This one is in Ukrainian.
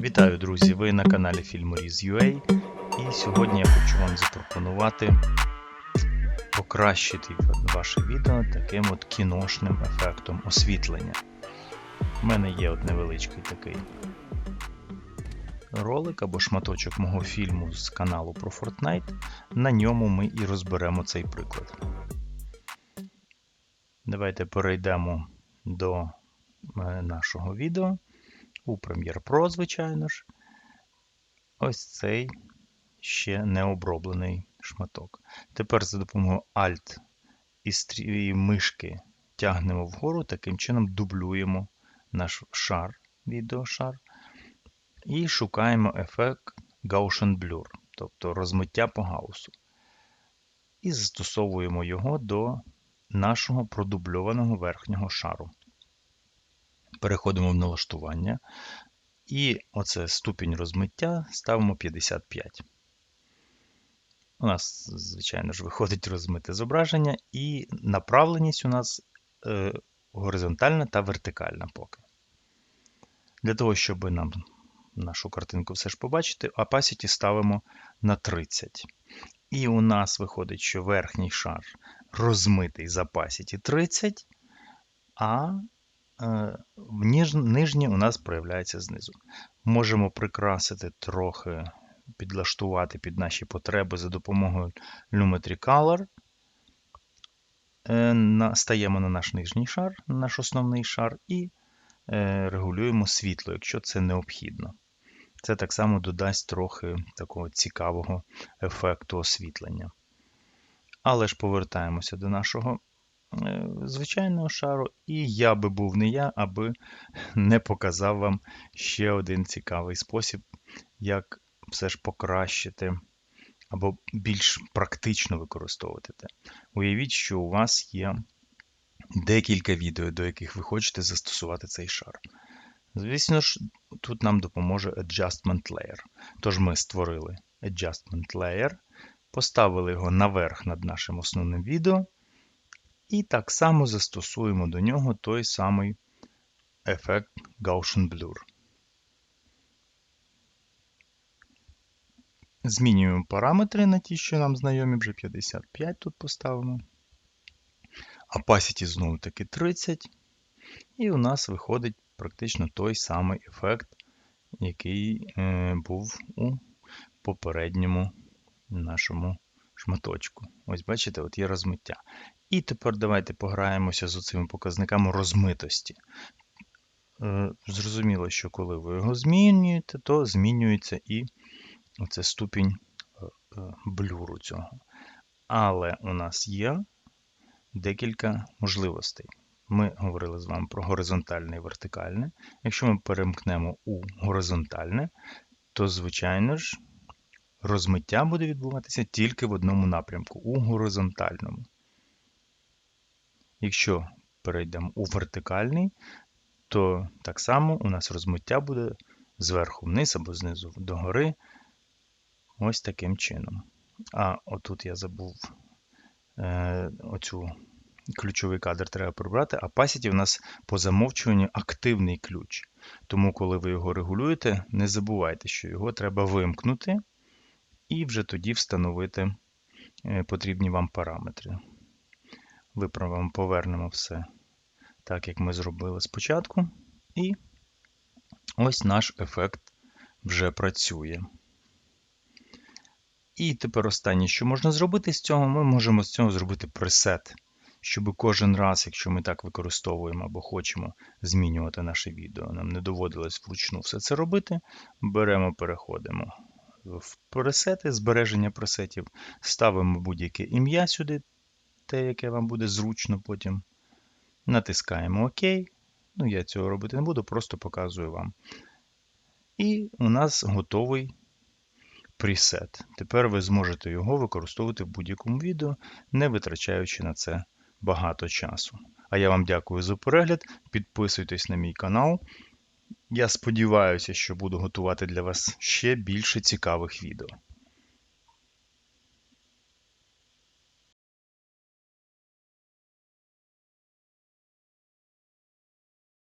Вітаю, друзі! Ви на каналі Filmoriz.ua і сьогодні я хочу вам запропонувати покращити ваше відео таким от кіношним ефектом освітлення. У мене є от невеличкий такий ролик або шматочок мого фільму з каналу про Fortnite. На ньому ми і розберемо цей приклад. Давайте перейдемо до е, нашого відео у Premiere Pro, звичайно ж. Ось цей ще не оброблений шматок. Тепер за допомогою Alt і, мишки тягнемо вгору, таким чином дублюємо наш шар, відеошар, і шукаємо ефект Gaussian Blur, тобто розмиття по гаусу. І застосовуємо його до нашого продубльованого верхнього шару. Переходимо в налаштування. І оце ступінь розмиття ставимо 55. У нас, звичайно ж, виходить розмите зображення, і направленість у нас е, горизонтальна та вертикальна поки. Для того, щоб нам нашу картинку все ж побачити, opacity ставимо на 30. І у нас виходить, що верхній шар розмитий з opacity 30, а нижнє у нас проявляється знизу. Можемо прикрасити трохи, підлаштувати під наші потреби за допомогою Lumetri Color. Е, стаємо на наш нижній шар, на наш основний шар, і е, регулюємо світло, якщо це необхідно. Це так само додасть трохи такого цікавого ефекту освітлення. Але ж повертаємося до нашого Е, звичайного шару, і я би був не я, аби не показав вам ще один цікавий спосіб, як все ж покращити або більш практично використовувати те. Уявіть, що у вас є декілька відео, до яких ви хочете застосувати цей шар. Звісно ж, тут нам допоможе Adjustment Layer. Тож ми створили Adjustment Layer, поставили його наверх над нашим основним відео. І так само застосуємо до нього той самий ефект Gaussian Blur. Змінюємо параметри на ті, що нам знайомі, вже 55 тут поставимо. Opacity знову таки 30. І у нас виходить практично той самий ефект, який е, був у попередньому нашому шматочку. Ось бачите, от є розмиття. І тепер давайте пограємося з цими показниками розмитості. Е, зрозуміло, що коли ви його змінюєте, то змінюється і оце ступінь е, е, блюру цього. Але у нас є декілька можливостей. Ми говорили з вами про горизонтальне і вертикальне. Якщо ми перемкнемо у горизонтальне, то, звичайно ж, розмиття буде відбуватися тільки в одному напрямку у горизонтальному. Якщо перейдемо у вертикальний, то так само у нас розмиття буде зверху вниз або знизу догори. Ось таким чином. А отут я забув е, оцю ключовий кадр треба прибрати, а Opacity у нас по замовчуванню активний ключ. Тому, коли ви його регулюєте, не забувайте, що його треба вимкнути і вже тоді встановити е, потрібні вам параметри. Виправимо, повернемо все так, як ми зробили спочатку. І ось наш ефект вже працює. І тепер останнє, що можна зробити з цього, ми можемо з цього зробити пресет, щоб кожен раз, якщо ми так використовуємо або хочемо змінювати наше відео, нам не доводилось вручну все це робити. Беремо, переходимо в пресети, збереження пресетів, ставимо будь-яке ім'я сюди, те, яке вам буде зручно потім. Натискаємо ОК. Ну, я цього робити не буду, просто показую вам. І у нас готовий пресет. Тепер ви зможете його використовувати в будь-якому відео, не витрачаючи на це багато часу. А я вам дякую за перегляд. Підписуйтесь на мій канал. Я сподіваюся, що буду готувати для вас ще більше цікавих відео.